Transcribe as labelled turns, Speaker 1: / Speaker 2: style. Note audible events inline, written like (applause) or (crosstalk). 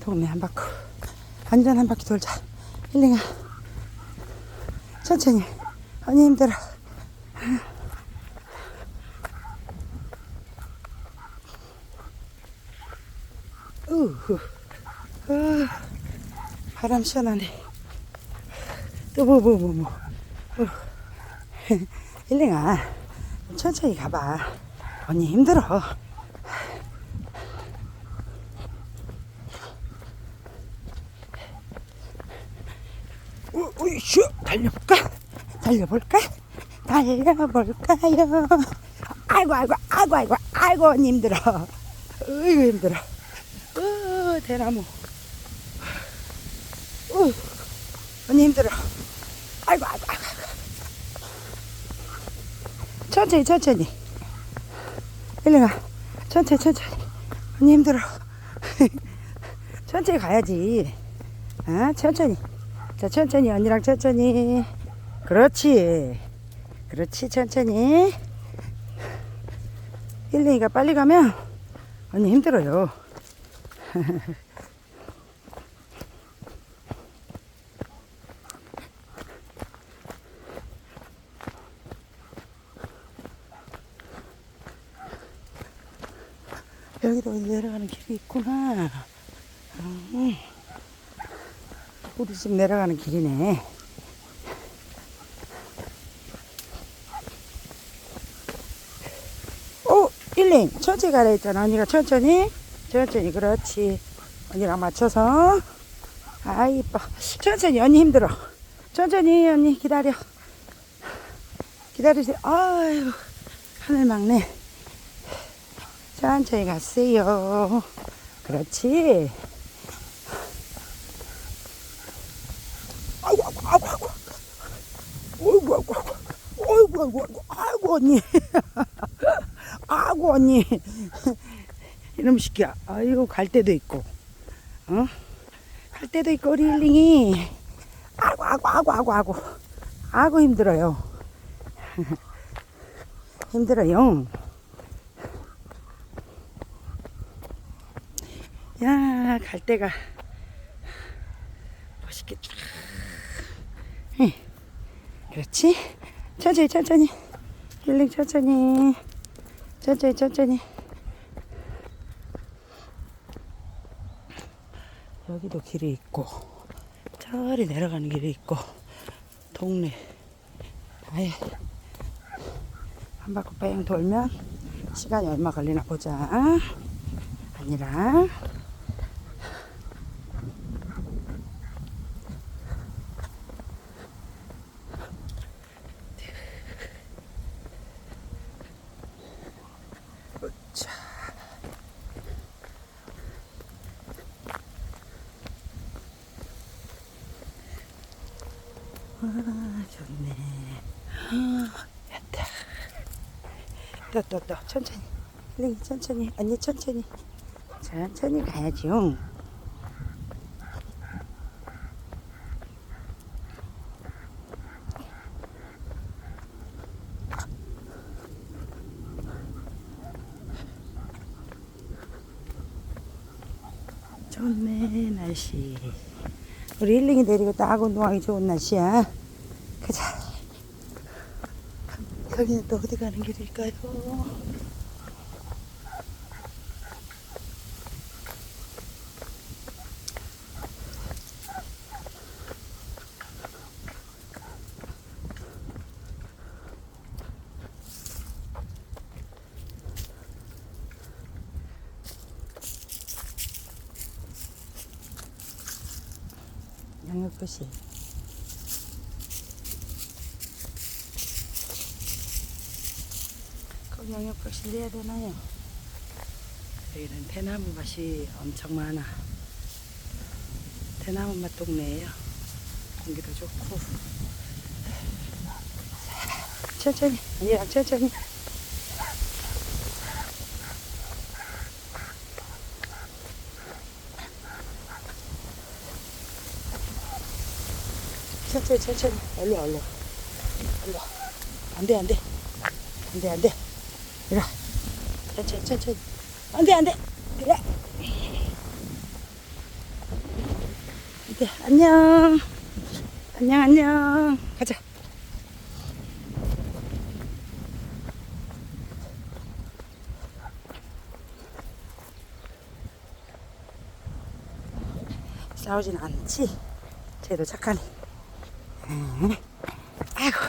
Speaker 1: 동네 한 바퀴. 완전 한 바퀴 돌자. 힐링아. 천천히. 언니 힘들어 우후. 아, 바람 시원하네. 또뭐뭐 (laughs) 뭐뭐. 힐링아 천천히 가봐. 언니 힘들어 우, 우이슈 달려볼까? 달려볼까? 달려볼까요? 아이고 아이고 아이고 아이고 아이고 힘들어 으이구 힘들어 으 대나무. 으 언니 힘들어 아이고 아이고 아이고. 천천히 천천히. 일링아 천천히 천천히. 언니 힘들어 (laughs) 천천히 가야지. 아 천천히 자 천천히 언니랑 천천히. 그렇지. 그렇지 천천히. 일링이가 빨리 가면 언니 힘들어요. (laughs) 여기로 내려가는 길이 있구나. 음. 우리 집 내려가는 길이네. 오, 일링, 천천히 가라 했잖아. 언니가 천천히, 천천히, 그렇지. 언니랑 맞춰서. 아, 이뻐. 천천히, 언니 힘들어. 천천히, 언니 기다려. 기다리세요. 아유, 하늘 막네. 천천히 가세요. 그렇지. 아이고, 아이고, 아이고, 아이고. 아이고, 아이고. 아이고, 언니. 아이고, 언니. 이놈 새끼야. 아이고, 갈 때도 있고. 어? 갈 때도 있고, 우리 힐링이. 아이고, 아이고, 아이고, 아이고, 아이고. 아이고, 힘들어요. (laughs) 힘들어요. 야, 갈 때가 멋있겠다. 응. 그렇지? 천천히, 천천히. 힐링 천천히. 천천히, 천천히. 여기도 길이 있고, 저리 내려가는 길이 있고, 동네. 아예. 한 바퀴 뺑 돌면 시간이 얼마 걸리나 보자. 아니라. 자. 아, 좋네. 아, 됐다. 또, 또, 또, 천천히. 링, 천천히. 언니, 천천히. 천천히 가야죠. 좋네, 날씨. 우리 힐링이 내리고 딱 운동하기 좋은 날씨야. 가자. 여기는 또 어디 가는 길일까요? 양육도시. 양육도시 내야 되나요? 여기는 대나무 밭이 엄청 많아. 대나무 맛 동네예요. 공기도 좋고. 천천히, 언니랑 천천히. 천천히 천천히 얼른 얼른 얼른 안 돼 안 돼 안 돼 안 돼 이리 와 천천히 천천히 안 돼 안돼 그래 네, 안녕. 안녕, 안녕. 가자. 싸우진 않지? 쟤도 착하네. 응. 아이고.